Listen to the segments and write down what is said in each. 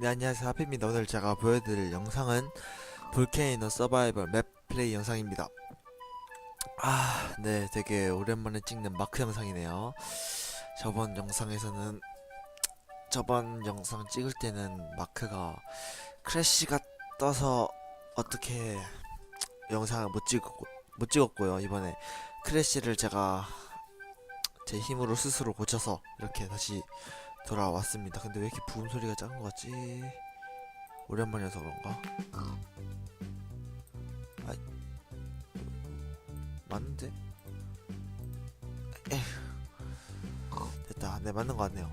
네 안녕하세요. 하피입니다. 오늘 제가 보여드릴 영상은 볼케이노 서바이벌 맵 플레이 영상입니다. 아네 되게 오랜만에 찍는 마크 영상이네요. 저번 영상에서는 저번 영상 찍을 때는 마크가 크래쉬가 떠서 어떻게 영상을 못 찍었고 못 찍었고요. 이번에 크래쉬를 제가 제 힘으로 스스로 고쳐서 이렇게 다시 돌아왔습니다. 근데 왜 이렇게 부음 소리가 작은 것 같지? 오랜만이어서 그런가? 아, 맞는데? 에휴. 됐다. 네, 맞는 것 같네요.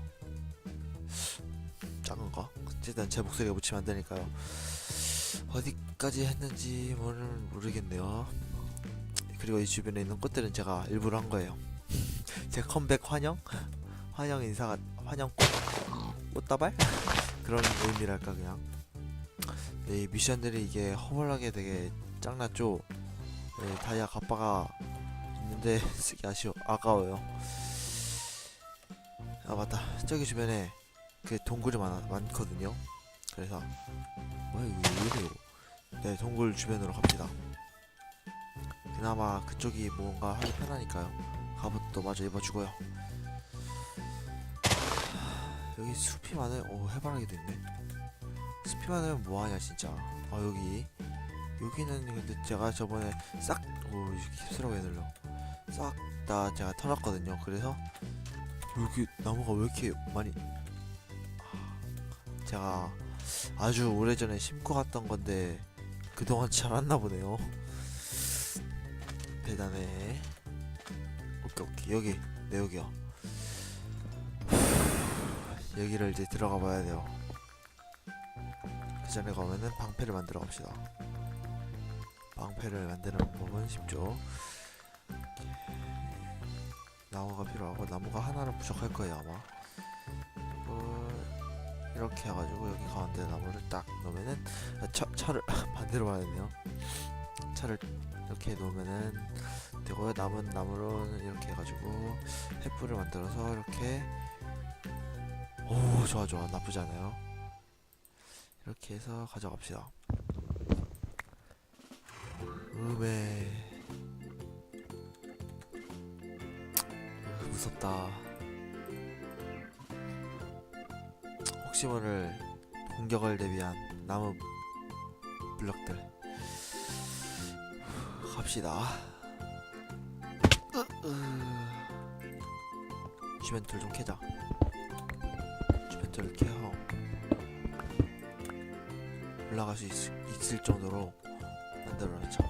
작은가? 어쨌든 제 목소리가 묻히면 안 되니까요. 어디까지 했는지 모르, 모르겠네요. 그리고 이 주변에 있는 꽃들은 제가 일부러 한 거예요. 제 컴백 환영? 환영 인사가 환영 꽃 꽃다발? 그런 의미랄까 그냥. 네, 이 미션들이 이게 허벌나게 되게 짱났죠? 네, 다이아 갑바가 있는데 쓰기 아쉬워 아까워요. 아 맞다. 저기 주변에 그 동굴이 많아, 많거든요. 그래서 뭐야 이거 왜 이래요? 네 동굴 주변으로 갑시다. 그나마 그쪽이 뭔가 하기 편하니까요. 갑옷도 마저 입어주고요 여기 숲이 많아요. 오 해바라기도 있네. 숲이 많으면 뭐하냐 진짜. 아 여기 여기는 근데 제가 저번에 싹오 힙스라고 해들려. 싹 다 제가 털었거든요. 그래서 여기 나무가 왜 이렇게 많이 아, 제가 아주 오래전에 심고 갔던 건데 그동안 자랐나 보네요. 대단해. 오케이 오케이 여기 네 여기요. 여기를 이제 들어가 봐야 돼요. 그 전에 가면은 방패를 만들어 갑시다. 방패를 만드는 방법은 쉽죠. 나무가 필요하고 나무가 하나는 부족할 거예요 아마. 어, 이렇게 해가지고 여기 가운데 나무를 딱 놓으면은 아, 차, 차를 반대로 봐야 되네요. 차를 이렇게 놓으면은 되고요. 남은 나무로는 이렇게 해가지고 횃불을 만들어서 이렇게 오 좋아 좋아. 나쁘지 않아요. 이렇게 해서 가져갑시다. 음에. 무섭다. 혹시 모를 공격을 대비한 나무 블럭들. 갑시다. 주변 돌좀 캐자 주변들을 캐어 올라갈 수 있, 있을 정도로 만들어놨죠.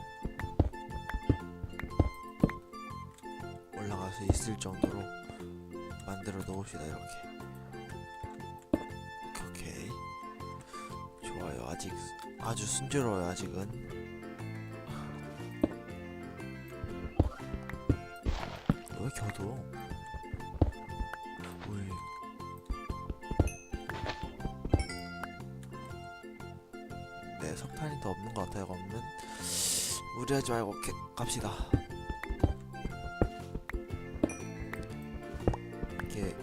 올라갈 수 있을 정도로 만들어 놓읍시다 이렇게. 오케이. 좋아요. 아직 아주 순조로워요 아직은. 왜 이렇 무리하지 말고 캐, 갑시다. 이렇게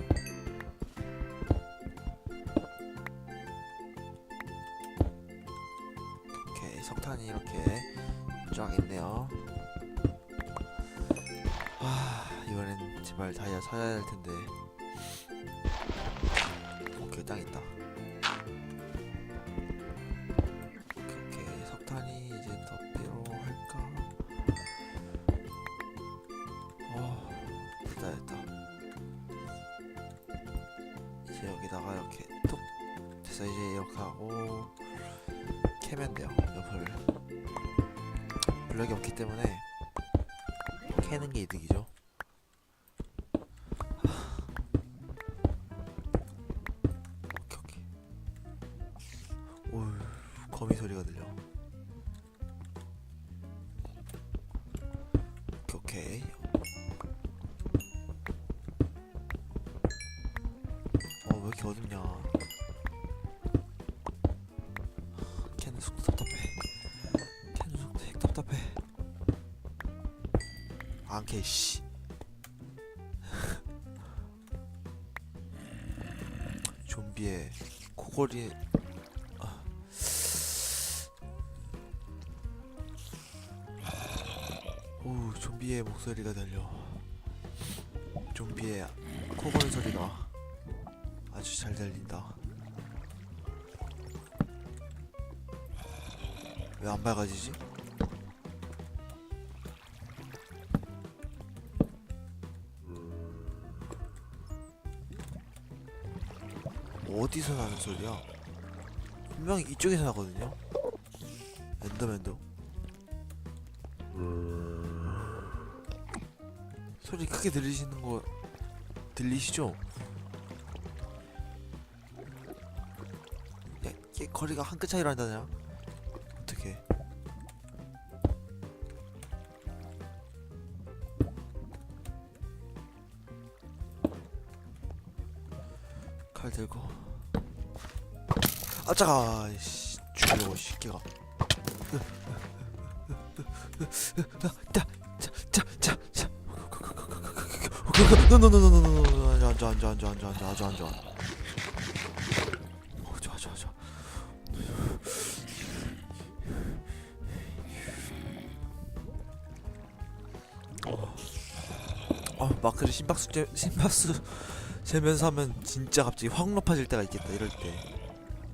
오케이 석탄이 이렇게 쫙 있네요. 아 이번엔 제발 다이아 사야 될 텐데. 오케이 딱 있다. 돼서 이제 이렇게 하고 캐면 돼요 옆을 블럭이 없기 때문에 캐는 게 이득이죠 어떡해 씨 좀비의 코골이 아. 오 좀비의 목소리가 들려 좀비의 코골 소리가 아주 잘 들린다 왜 안 밝아지지? 어디서 나는 소리야? 분명히 이쪽에서 나거든요. 엔더맨도. 소리 크게 들리시는 거 들리시죠? 야, 이게 거리가 한 끗 차이로 한다냐? 어떻게? 칼 들고 아 짜가 씨 죽이려고 새끼가 자자자자 노노노노노노노 앉아 앉아 앉아 앉아 앉아 앉아 앉아 어 좋아 좋아 좋아 어 마크를 심박수 재, 심박수 재면서 하면 진짜 갑자기 확 높아질 때가 있겠다 이럴 때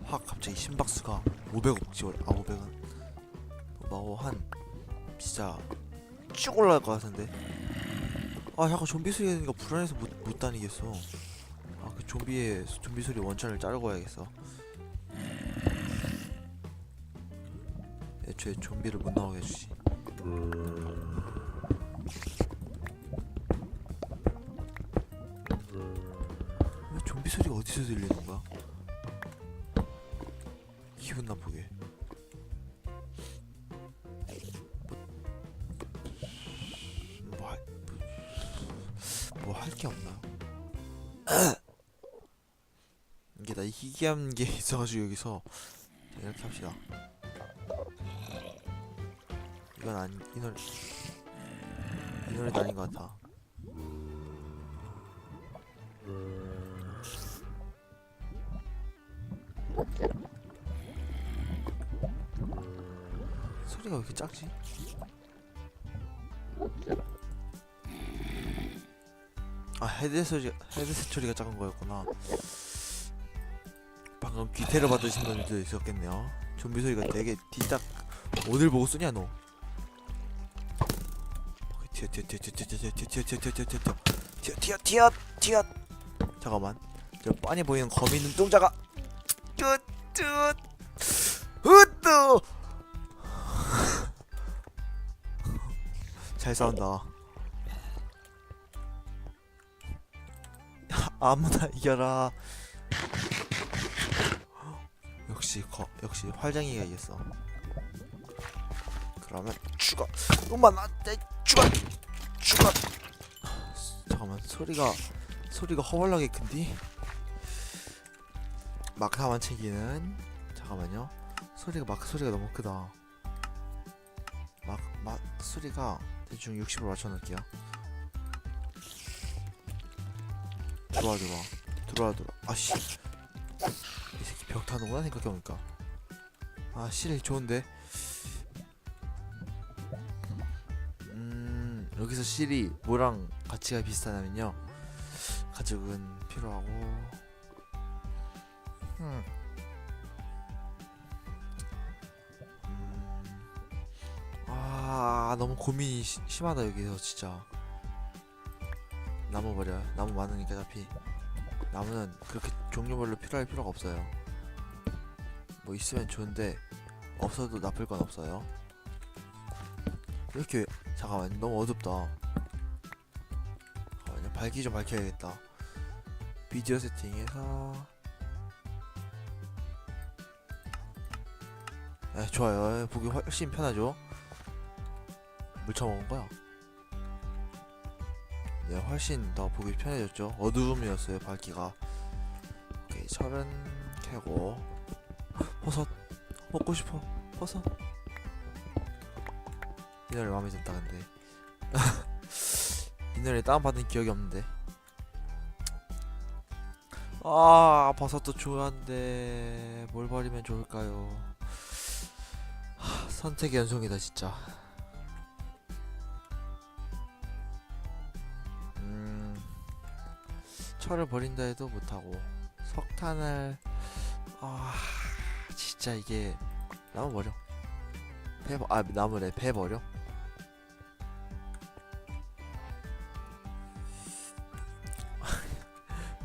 확 갑자기 심박수가 500억 지월 아 500은 뭐한 진짜 쭉 올라갈 것 같은데. 아 잠깐 좀비 소리 나니까 불안해서 못, 못 다니겠어. 아 그 좀비의 좀비 소리 원천을 자르고 와야겠어. 애초에 좀비를 못 나오게 해주지 뭐 할 게 없나? 이게 나 희귀한 게 있어가지고 여기서 자, 이렇게 합시다. 이건 아니 이 노래 이 노래도 아닌 것 같아. 소리가 왜 이렇게 작지? 헤드셋 소리 헤드셋 소리가 작은 거였구나. 방금 귀태를 받으신 분들도 있었겠네요. 좀비 소리가 되게 뒤딱 어딜 보고 쓰냐 너? 튀어 튀어 튀어 튀어 튀어 튀어 튀어 튀어 튀어 잠깐만 저 빤히 보이는 거미 눈동자가 뚜뚜 으뜨 잘 싸운다. 아무나 이겨라. 역시 거 역시 활쟁이가 이겼어. 그러면 죽어. 엄마 나내 죽어. 죽어. 잠깐만 소리가 소리가 허벌나게 큰디? 마크 하만 챙기는 잠깐만요. 소리가 마크 소리가 너무 크다. 막 막 소리가 대충 60으로 맞춰놓을게요. 들어와 들어와. 들어와 들어와. 아씨. 이 새끼 벽 타는구나 생각해보니까. 아 실이 좋은데. 음 여기서 실이 뭐랑 가치가 비슷하냐면요. 가죽은 필요하고. 음. 음. 아 너무 고민이 시- 심하다 여기서 진짜 나무 버려. 나무 많으니까 어차피 나무는 그렇게 종류별로 필요할 필요가 없어요. 뭐 있으면 좋은데 없어도 나쁠 건 없어요. 이렇게 잠깐만 너무 어둡다. 잠깐만요. 밝기 좀 밝혀야겠다. 비디오 세팅에서. 에 좋아요. 보기 훨씬 편하죠? 물 처먹은 거야 네, 훨씬 더 보기 편해졌죠. 어두움이었어요, 밝기가. 오케이, 철은 캐고. 버섯 먹고 싶어. 버섯. 이 노래 마음에 든다 근데. 이 노래 다운 받은 기억이 없는데. 아, 버섯도 좋아한데 뭘 버리면 좋을까요? 하, 선택의 연속이다 진짜. 철을 버린다 해도 못하고 석탄을 아 진짜 이게 나무 버려. 배, 버- 아 나무래 배 버려.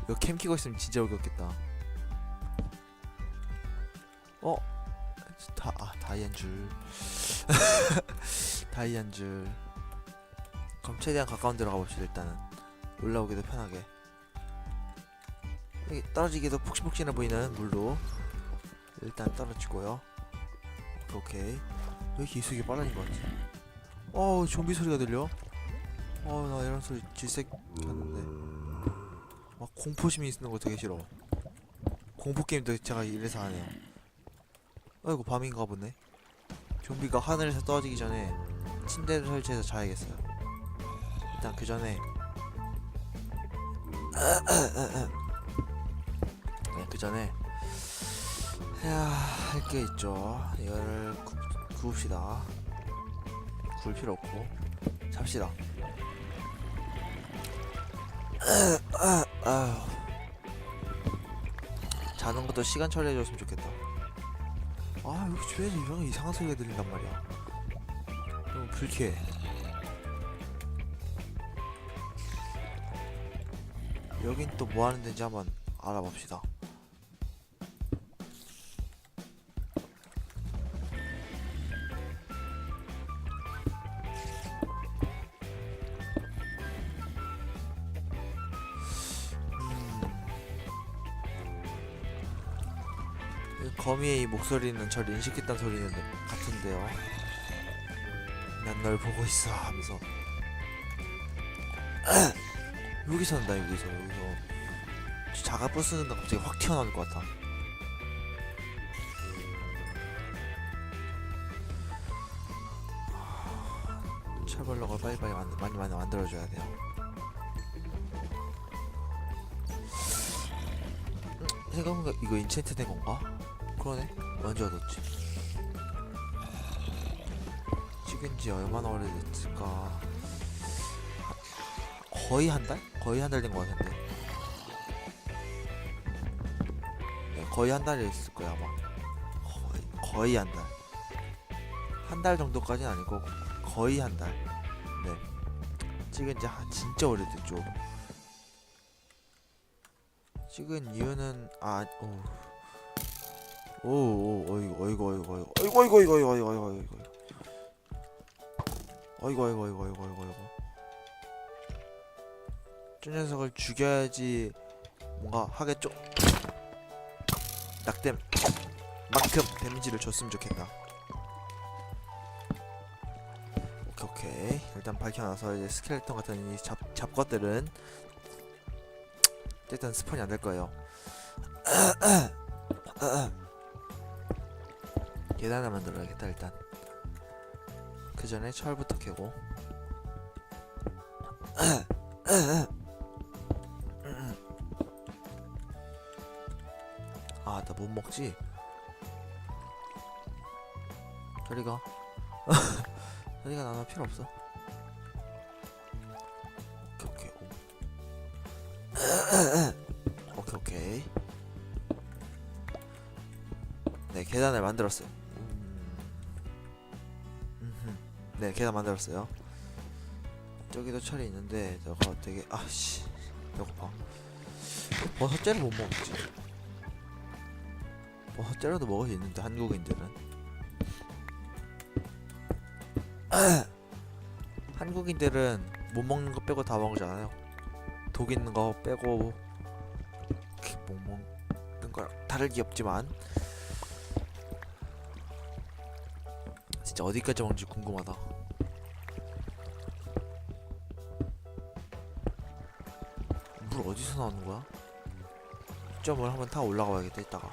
이거 캠 키고 있으면 진짜 웃겼겠다. 어? 다, 아, 다이한 줄. 다이한 줄. 그럼 최대한 가까운 데로 가봅시다 일단은. 올라오기도 편하게 떨어지기도 폭신폭신해 보이는 물로 일단 떨어지고요. 오케이. 왜 이렇게 이속이 빨라진 것 같지? 어우 좀비 소리가 들려? 어나 이런 소리 질색 켰는데. 막 공포심이 있는 거 되게 싫어. 공포게임도 제가 이래서 안 해요. 아이고 밤인가 보네. 좀비가 하늘에서 떨어지기 전에 침대를 설치해서 자야겠어요. 일단 그 전에 네, 그 전에 해야 할 게 있죠. 이거를 구, 구웁시다. 구울 필요 없고 잡시다. 자는 것도 시간 처리해줬으면 좋겠다. 아 여기 주변에 이런 이상한 소리가 들린단 말이야. 너무 불쾌해. 여긴 또 뭐 하는 데인지 한번 알아봅시다. 거미의 이 목소리는 절 인식했던 소리는 같은데요. 난 널 보고 있어 하면서 여기서 난다 여기서 여기서 저 자가 부스는 거 갑자기 확 튀어나올 것 같아. 철벌러가 빨리빨리 만, 많이 많이 만들어줘야 돼요. 음, 생각해보니까 이거 인챈트 된 건가? 그러네. 언제 얻었지? 찍은 지 얼마나 오래됐을까? 거의 한 달? 거의 한 달 된 것 같은데. 네, 거의 한 달이 있을 거야 아마. 거의 거의 한 달. 한 달 정도까지는 아니고 거의 한 달. 네. 찍은 지 한- 진짜 오래됐죠. 찍은 이유는 아 오. 오, 오, 어이구, 어이구, 어이구, 어이구, 어이구, 어이구, 어이구, 어이구, 어이구, 어이구, 어이구. 어이구, 어이구, 어이구, 어이구, 어이구, 어이구. 저 녀석을 죽여야지 뭔가 하겠죠. 낙뎀 만큼 데미지를 줬으면 좋겠다. 오케이 오케이 일단 밝혀놔서 이제 스켈레톤 같은 이 잡, 잡것들은 일단 스폰이 안 될 거예요. 계단을 만들어야겠다 일단. 그 전에 철부터 캐고. 아, 나 못 먹지? 저리가. 저리가 나는 필요 없어. 오케이. 오케이, 오케이. 네, 계단을 만들었어요. 네, 계단 만들었어요. 저기도 철이 있는데, 저거 되게, 아씨. 배고파. 버섯째를 못 먹지. 버섯째라도 먹을 수 있는데, 한국인들은. 한국인들은 못 먹는 거 빼고 다 먹잖아요. 독 있는 거 빼고 못 먹는 거랑 다를 게 없지만 진짜 어디까지 먹는지 궁금하다. 물 어디서 나오는 거야? 점을 한번 타 올라가 봐야겠다 이따가.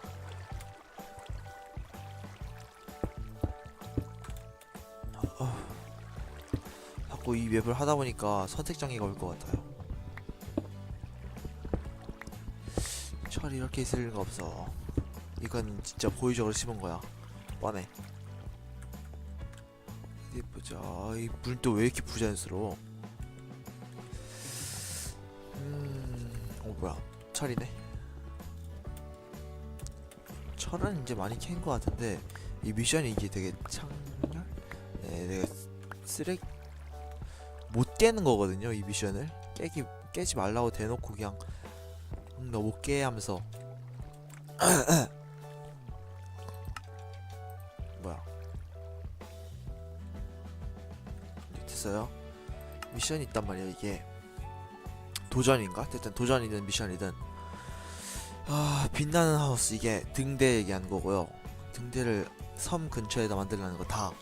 자꾸 이 맵을 하다 보니까 선택 장애가 올 것 같아요. 철이 이렇게 있을 리가 없어. 이건 진짜 고의적으로 심은 거야. 뻔해. 보자. 이물또왜 이렇게 부자연스러워? 음, 어, 뭐야 철이네 철은 이제 많이 캔 것 같은데 이 미션이 이게 되게 창렬? 네 되게 쓰레기 못 깨는 거거든요 이 미션을 깨기 깨지 말라고 대놓고 그냥 응, 너못 깨 하면서 됐어요? 미션이 있단 말이야 이게. 도전인가? 어쨌든 도전이든 미션이든. 아 빛나는 하우스. 이게 등대 얘기하는 거고요. 등대를 섬 근처에다 만들라는 거 다.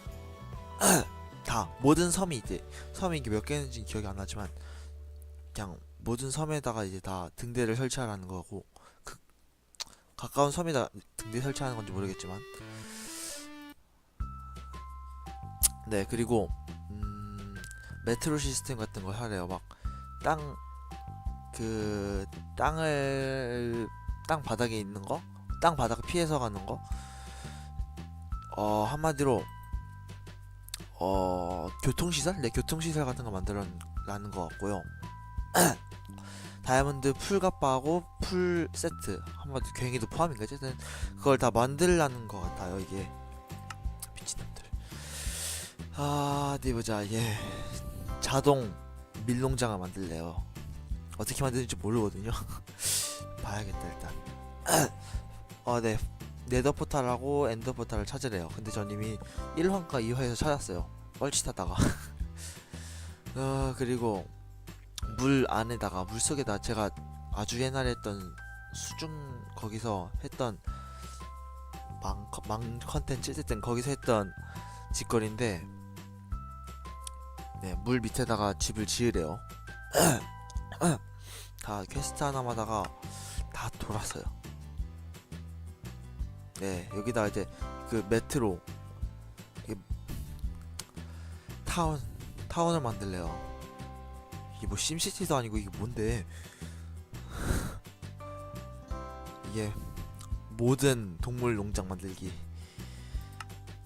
다. 모든 섬이 이제 섬이 이게 몇 개인지 기억이 안 나지만 그냥 모든 섬에다가 이제 다 등대를 설치하라는 거고 그 가까운 섬에다 등대 설치하는 건지 모르겠지만. 네 그리고 음 메트로 시스템 같은 걸 하래요. 막 땅 그 땅을 땅 바닥에 있는 거, 땅 바닥을 피해서 가는 거. 어 한마디로 어 교통시설, 네 교통시설 같은 거 만들어라는 것 같고요. 다이아몬드 풀갑바하고 풀 세트. 한마디 괭이도 포함인가? 어쨌든 그걸 다 만들라는 것 같아요 이게. 미친놈들. 아 어디 보자 예 자동 밀농장을 만들래요. 어떻게 만드는지 모르거든요. 봐야겠다 일단. 어, 네. 네더 포탈하고 엔더 포탈을 찾으래요. 근데 전 이미 1화인가 2화에서 찾았어요. 뻘짓하다가. 어, 그리고 물 안에다가 물 속에다 제가 아주 옛날에 했던 수중 거기서 했던 망, 컨- 망 컨텐츠 어쨌든 거기서 했던 짓거리인데 네, 물 밑에다가 집을 지으래요. 다 퀘스트 하나마다가 다 돌았어요. 네, 여기다 이제 그 메트로 타운 타운을 만들래요. 이게 뭐 심시티도 아니고 이게 뭔데? 이게 모든 동물 농장 만들기.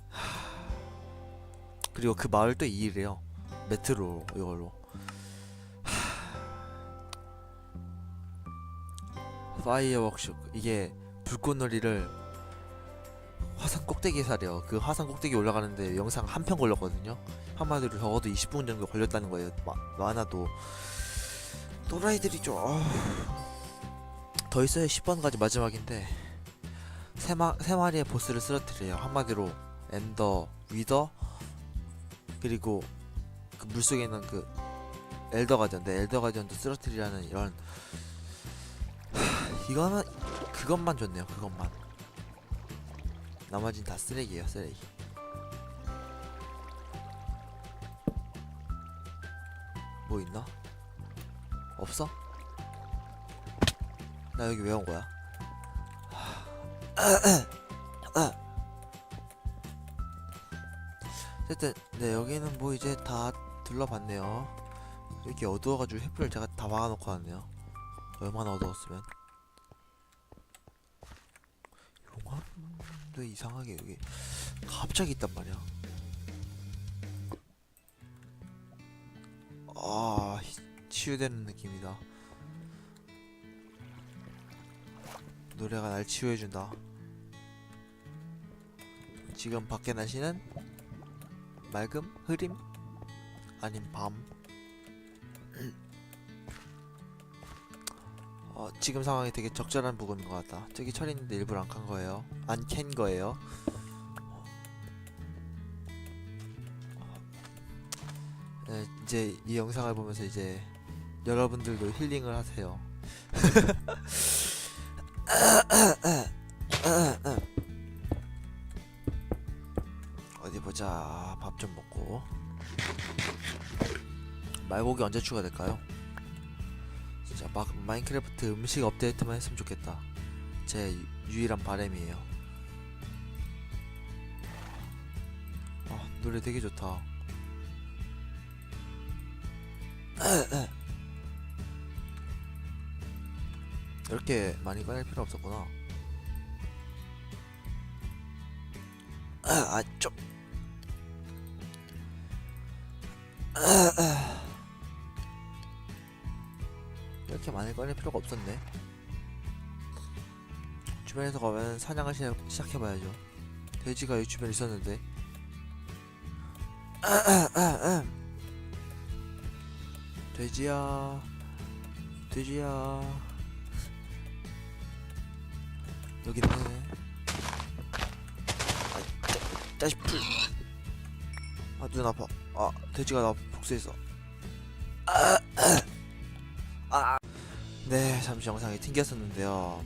하, 그리고 그 마을 또 이래요. 메트로 이걸로. 파이어 워크숍 이게 불꽃놀이를 화산 꼭대기에 사래요. 그 화산 꼭대기 올라가는데 영상 한 편 걸렸거든요. 한마디로 적어도 20분 정도 걸렸다는 거예요. 마, 많아도 또라이들이죠. 어후. 더 있어야 10번까지 마지막인데 세, 마, 세 마리의 보스를 쓰러뜨려요. 한마디로 엔더, 위더 그리고 그 물속에 있는 그 엘더 가디언데 엘더 가디언도 쓰러뜨리라는 이런 이거는 그것만 좋네요 그것만 나머진 다 쓰레기예요 쓰레기 뭐 있나? 없어? 나 여기 왜 온 거야? 어쨌든 네 여기는 뭐 이제 다 둘러봤네요 이렇게 어두워가지고 횃불을 제가 다 막아놓고 왔네요 얼마나 어두웠으면 용암도 이상하게 여기 갑자기 있단 말이야. 아 히- 치유되는 느낌이다. 노래가 날 치유해준다. 지금 밖에 날씨는 맑음, 흐림, 아님 밤. 어, 지금 상황이 되게 적절한 부분인 것 같다. 저기 철 있는데 일부러 안 칸 거예요. 안 캔 거예요. 네, 이제 이 영상을 보면서 이제 여러분들도 힐링을 하세요. 어디 보자. 밥 좀 먹고. 말고기 언제 추가될까요? 진짜 막 마인크래프트 음식 업데이트만 했으면 좋겠다. 제 유- 유일한 바람이에요. 아 노래 되게 좋다. 이렇게 많이 꺼낼 필요 없었구나. 아 좀. 그렇게 많이 꺼낼 필요가 없었네. 주변에서 가면 사냥을 시, 시작해봐야죠. 돼지가 이 주변에 있었는데. 돼지야, 돼지야. 여기 있네. 아, 자, 자식 풀. 아, 눈 아파. 아, 돼지가 나 복수했어. 아, 아. 네, 잠시 영상이 튕겼었는데요.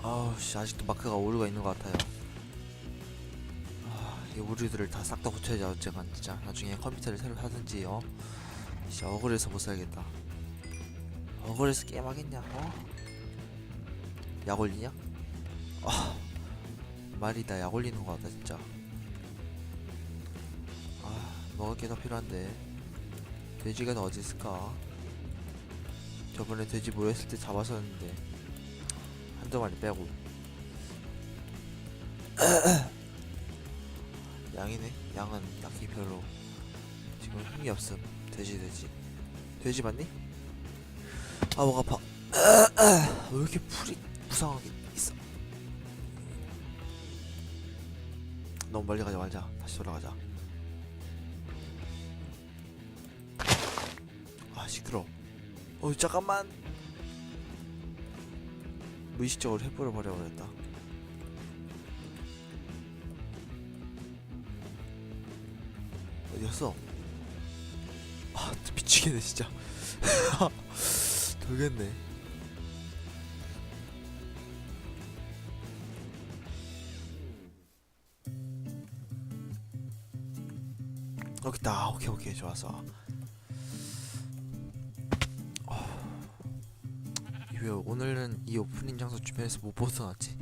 아우, 씨, 아직도 마크가 오류가 있는 것 같아요. 아, 이 오류들을 다 싹 다 고쳐야지 어쨌건 진짜 나중에 컴퓨터를 새로 사든지 어, 씨 억울해서 못 살겠다. 억울해서 게임하겠냐? 어? 약 올리냐? 아, 말이 다 약 올리는 것 같다 진짜. 아, 먹을 게 더 필요한데 돼지가 더 어디 있을까? 저번에 돼지 모였을 때 잡았었는데 한두 마리 빼고 양이네. 양은 딱히 별로 지금 힘이 없음. 돼지 돼지 돼지 맞니? 아 목 아파. 왜 이렇게 풀이 무상하게 있어? 너무 멀리 가지 말자. 다시 돌아가자. 아 시끄러. 어 잠깐만. 무의식적으로 해버려 버려 버렸다. 어디였어? 아 미치겠네 진짜. 돌겠네. 여기 있다. 오케이 오케이 좋았어. 왜 오늘은 이 오프닝 장소 주변에서 못 벗어났지?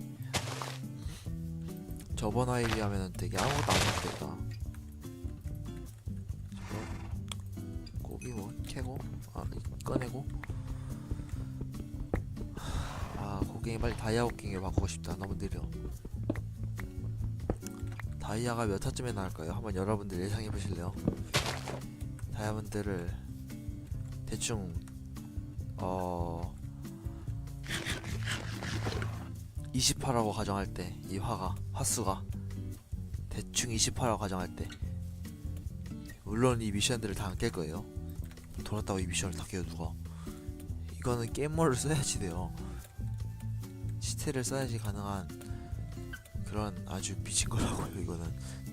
저번 화에 비하면 되게 아무것도 안. 저거 고기 뭐 캐고 아 꺼내고 아 고갱이 빨리 다이아 고갱이 바꾸고 싶다. 너무 느려. 다이아가 몇 화쯤에 나올까요? 한번 여러분들 예상해 보실래요? 다이아몬드를 대충 어 20화라고 가정할 때 이 화가 화수가 대충 20화라고 가정할 때 물론 이 미션들을 다 안 깰 거예요. 돌았다고 이 미션을 다 깨요 누가? 이거는 게임머를 써야지 돼요. 시트를 써야지 가능한 그런 아주 미친 거라고요 이거는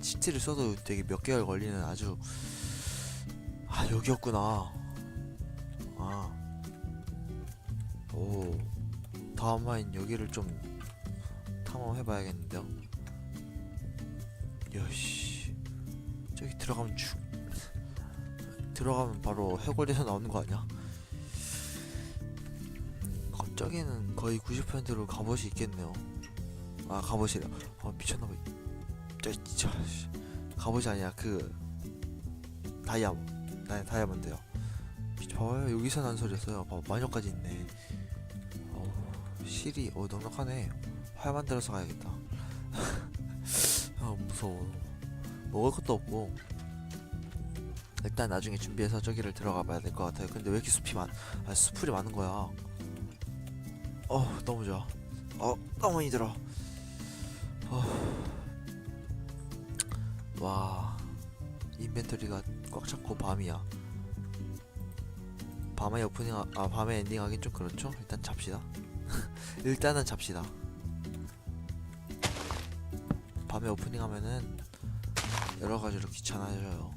시트를 써도 되게 몇 개월 걸리는 아주 아 여기였구나 아오 다음 화인 여기를 좀 탐험해봐야겠는데요. 여씨 저기 들어가면 죽 들어가면 바로 해골에서 나오는 거 아니야? 거- 저기는 거의 90%로 갑옷이 있겠네요. 아 갑옷이래 아 미쳤나봐 저 진짜 씨. 갑옷이 아니야. 그 다이아 나 다이아몬드요. 봐봐요. 여기서 난 소리였어요. 봐봐. 마녀까지 있네. 어우 실이 어 넉넉하네 활 만들어서 가야겠다. 아 무서워. 먹을 것도 없고. 일단 나중에 준비해서 저기를 들어가 봐야 될 것 같아요. 근데 왜 이렇게 숲이 많 아, 수풀이 많은 거야? 어 너무 좋아. 어 너무 힘들어. 어. 와 인벤토리가 꽉 찼고 밤이야. 밤에 오프닝 하- 아 밤에 엔딩 하긴 좀 그렇죠? 일단 잡시다. 일단은 잡시다 밤에 오프닝 하면은 여러 가지로 귀찮아져요.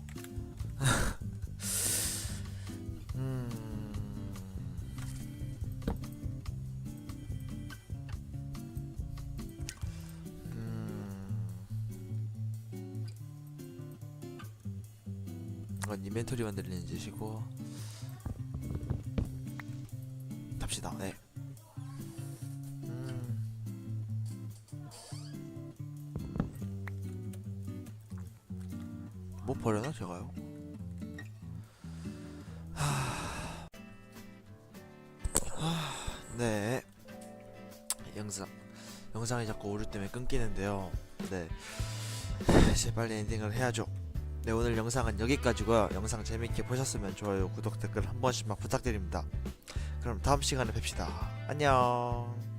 음. 음. 이건 인벤토리 만들리는 짓이고 영상이 자꾸 오류 때문에 끊기는데요 네 이제 빨리 엔딩을 해야죠 네 오늘 영상은 여기까지고요. 영상 재밌게 보셨으면 좋아요, 구독, 댓글 한 번씩만 부탁드립니다. 그럼 다음 시간에 뵙시다. 안녕.